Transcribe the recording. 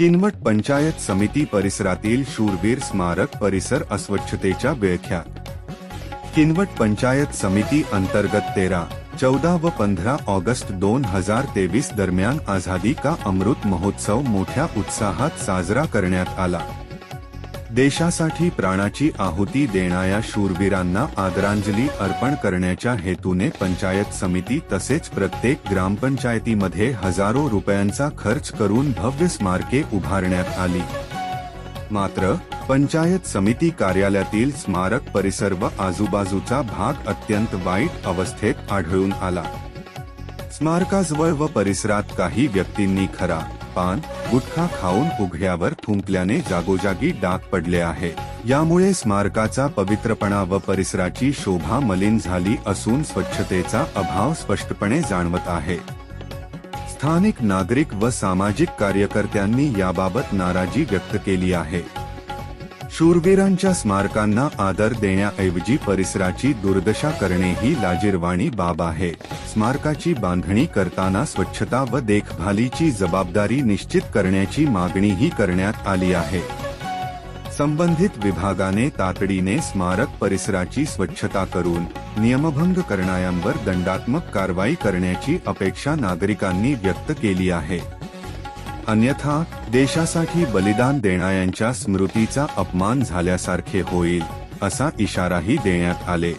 किनवट पंचायत समिती परिसरातील शूरवीर स्मारक परिसर अस्वच्छतेच्या बेळख्यात किनवट पंचायत समिती अंतर्गत तेरा चौदा व पंधरा ऑगस्ट दोन हजार तेवीस दरम्यान आझादी का अमृत महोत्सव मोठ्या उत्साहात साजरा करण्यात आला. देशासाठी प्राणाची आहुती देणाऱ्या शूरवीरांना आदरांजली अर्पण करण्याच्या हेतूने पंचायत समिती तसेच प्रत्येक ग्रामपंचायतीमध्ये हजारो रुपयांचा खर्च करून भव्य स्मारके उभारण्यात आली. मात्र पंचायत समिती कार्यालयातील स्मारक परिसर व आजूबाजूचा भाग अत्यंत वाईट अवस्थेत आढळून आला. स्मारकाजवळ व परिसरात काही व्यक्तींनी खरा पान गुटखा खाऊन उघड्यावर थुंकल्याने जागोजागी डाग पडले आहे. यामुळे स्मारकाचा पवित्रपणा व परिसराची शोभा मलिन झाली असून स्वच्छतेचा अभाव स्पष्टपणे जाणवत आहे. स्थानिक नागरिक व सामाजिक कार्यकर्त्यांनी याबाबत नाराजी व्यक्त केली आहे. शूरवीरांच्या स्मारकांना आदर देण्याऐवजी परिसराची दुर्दशा करणे ही लाजीरवाणी बाब आहे. स्मारकाची बांधणी करताना स्वच्छता व देखभालीची जबाबदारी निश्चित करण्याची मागणीही करण्यात आली आहे. संबंधित विभागाने तातडीने स्मारक परिसराची स्वच्छता करून नियमभंग करणाऱ्यांवर दंडात्मक कारवाई करण्याची अपेक्षा नागरिकांनी व्यक्त केली आहे. अन्यथा देशासाठी बलिदान देणाऱ्यांच्या स्मृतीचा अपमान झाल्यासारखे होईल असा इशाराही देण्यात आले.